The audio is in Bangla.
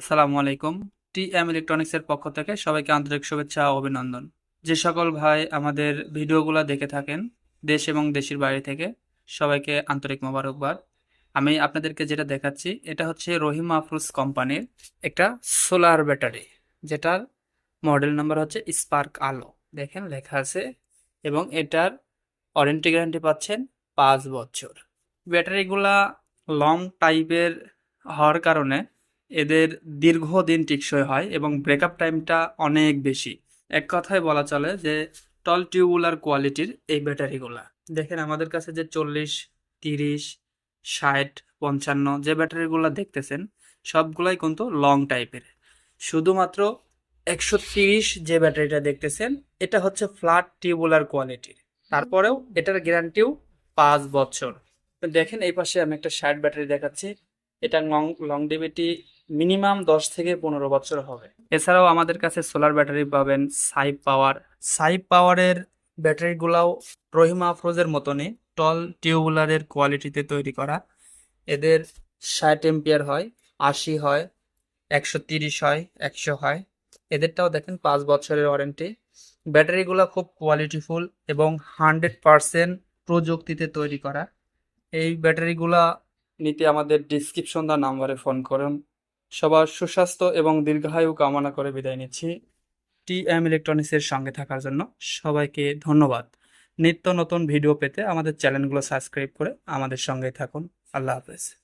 আসসালামু আলাইকুম। টি এম ইলেকট্রনিক্সের পক্ষ থেকে সবাইকে আন্তরিক শুভেচ্ছা ও অভিনন্দন। যে সকল ভাই আমাদের ভিডিওগুলো দেখে থাকেন, দেশ এবং দেশের বাইরে থেকে, সবাইকে আন্তরিক মোবারকবাদ। আমি আপনাদেরকে যেটা দেখাচ্ছি, এটা হচ্ছে রহিম আফরুজ কোম্পানির একটা সোলার ব্যাটারি, যেটার মডেল নাম্বার হচ্ছে স্পার্ক আলো। দেখেন, লেখা আছে, এবং এটার ওয়ারেন্টি গ্যারান্টি পাচ্ছেন পাঁচ বছর। ব্যাটারিগুলা লং টাইপের হওয়ার কারণে এদের দীর্ঘদিন টিকসই হয় এবং ব্রেকআপ টাইমটা অনেক বেশি। এক কথায় বলা চলে যে টল টিউবুলার কোয়ালিটির এই ব্যাটারিগুলা। দেখেন আমাদের কাছে যে চল্লিশ, তিরিশ, ষাট, পঞ্চান্ন যে ব্যাটারিগুলো দেখতেছেন, সবগুলাই কিন্তু লং টাইপের। শুধুমাত্র একশো তিরিশ যে ব্যাটারিটা দেখতেছেন, এটা হচ্ছে ফ্ল্যাট টিউবুলার কোয়ালিটির। তারপরেও এটার গ্যারান্টিও পাঁচ বছর। দেখেন এই পাশে আমি একটা ষাট ব্যাটারি দেখাচ্ছি। এটা লং লং লংডিভিটি মিনিমাম দশ থেকে পনেরো বছর হবে। এছাড়াও আমাদের কাছে সোলার ব্যাটারি পাবেন, সাইপ পাওয়ার। সাইপ পাওয়ারের ব্যাটারিগুলাও রহিমা আফরোজের মতনই টল টিউবুলারের কোয়ালিটিতে তৈরি করা। এদের ষাট এম্পিয়ার হয়, আশি হয়, একশো তিরিশ হয়, একশো হয়। এদেরটাও দেখেন পাঁচ বছরের ওয়ারেন্টি ব্যাটারিগুলো খুব কোয়ালিটিফুল এবং হান্ড্রেড পারসেন্ট প্রযুক্তিতে তৈরি করা। এই ব্যাটারিগুলা নিতে আমাদের ডিসক্রিপশন দা নাম্বারে ফোন করুন। সবার সুস্বাস্থ্য এবং দীর্ঘায়ু কামনা করে বিদায় নিচ্ছি। টি এম ইলেকট্রনিক্সের সঙ্গে থাকার জন্য সবাইকে ধন্যবাদ। নিত্য নতুন ভিডিও পেতে আমাদের চ্যানেলগুলো সাবস্ক্রাইব করে আমাদের সঙ্গেই থাকুন। আল্লাহ হাফেজ।